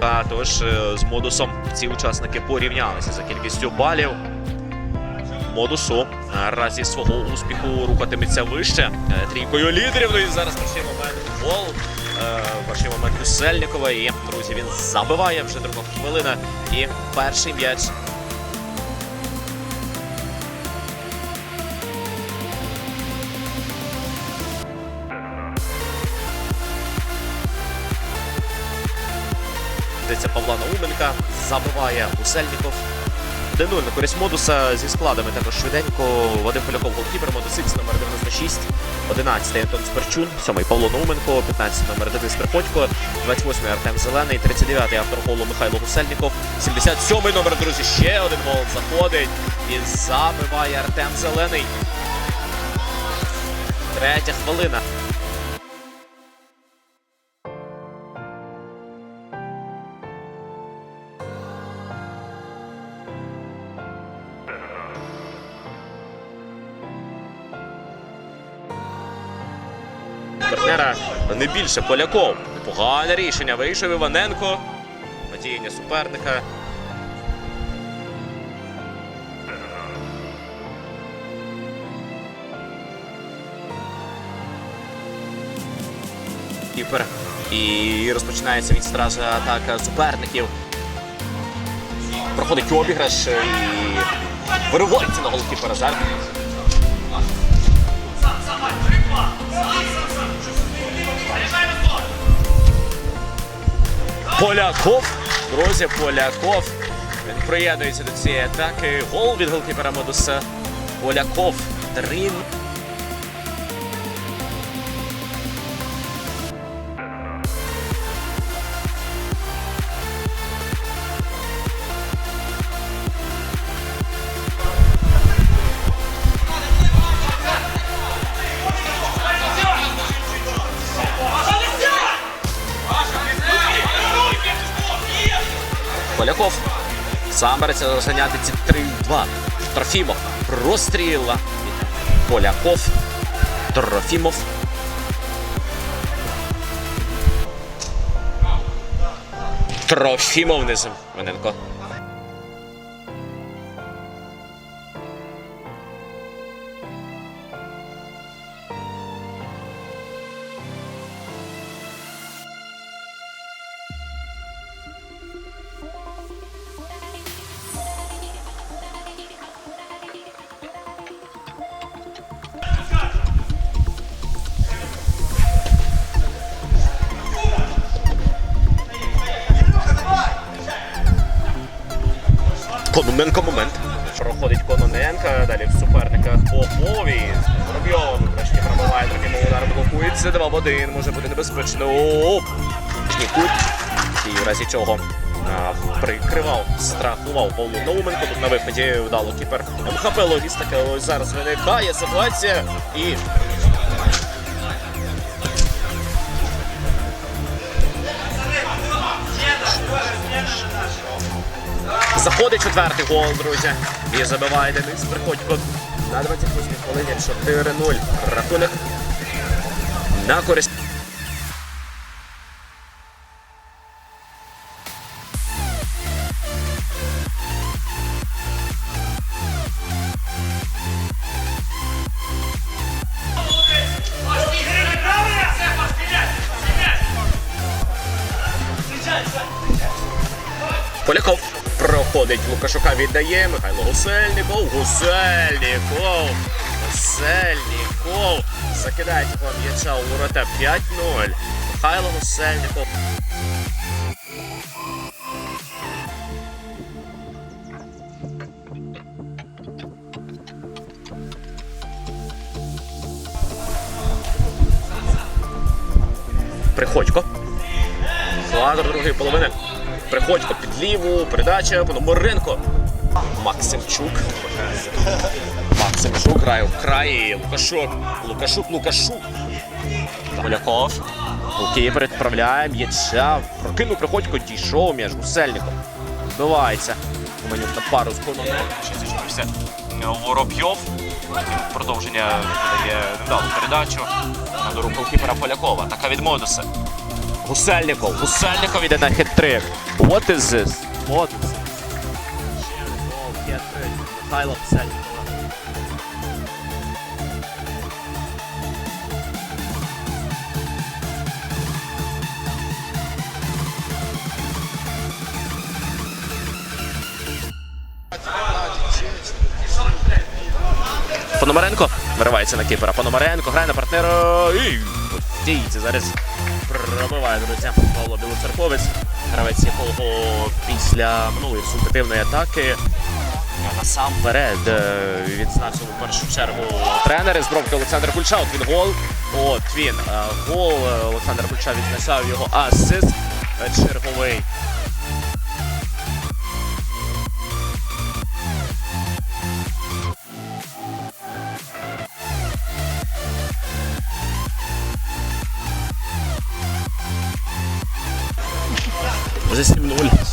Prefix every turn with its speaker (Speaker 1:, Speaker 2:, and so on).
Speaker 1: А тож е, з модусом ці учасники порівнялися за кількістю балів. Модусу разі свого успіху рухатиметься вище е, трійкою лідерів. Ну і зараз перший момент гол. Е, Перший момент у Сельникова. І друзі, він забиває вже друга хвилина. І перший м'яч Йдеться Павла Науменка, забиває Усельніков. 1-0 на користь модуса зі складами також швиденько. Вадим Поляков голкіпер, модусиць номер 96, 11 Антон Сперчун, 7 Павло Науменко, 15 номер Денис Приходько, 28 Артем Зелений, 39 автор голу Михайло Гусельніков, 77 номер, друзі, ще один гол заходить і забиває Артем Зелений. Третя хвилина. Партнера не більше Поляков. Погане рішення. Вийшов Іваненко. Падіння суперника. Кіпер. І розпочинається від стража атака суперників. Проходить обіграш і виривається на голкіпера Зарк. Поляков. Друзі, Поляков. Він приєднується до цієї атаки. Гол від голкіпера Модуса. Поляков. 3 Сам береться розганяти ці 3-2. Трофімов. Простріла. Поляков. Трофімов. Трофімов низом. Виненко. Кононенко момент. Проходить Кононенка. Далі в суперниках Попові. Воробйов. Врешті пробиває Трофімов удар блокується. 2 в 1. Може бути небезпечно. Оп! Кут. І в разі цього прикривав, страхував Павло Науменко. Тут на виході вдало кіпер логістика. Ось зараз виникає ситуація. І Заходить четвертий гол, друзі. І забиває Денис Приходько на 28 хвилині 4-0. Рахунок на користь. Поляков проходить Лукашука, віддає Михайло Гусельников. Гусельников. Гусельников. Закидає цього м'яча у ворота 5-0. Михайло Гусельников. Приходько. До другої половини. Приходько під ліву, передача, Пономаренко. Максимчук. Максимчук грає в краї. Лукашук. Лукашук, Лукашук. Поляков. Голкіпер відправляє м'яча. Прокинув Приходько, дійшов м'яч Гусельником. Збивається. Менюк на пару з. Ще зійшовся Воробйов. Продовження дає невдалу передачу. На до рук голкіпера Полякова. Така від Модуса. Гусельников. Гусельников іде на хет-трик. What is this? What. Михайло. Пономаренко виривається на кіпера. Пономаренко грає на партнера. І постійці зараз пробиває друзі. Павло Білоцерковець. Гравець якого після минулої результативної атаки насамперед е, відзначив у першу чергу тренери з бровки Олександр Кульча. От він гол. От він е, гол. Е, Олександр Кульча відзначав його асист черговий. لازم نقولها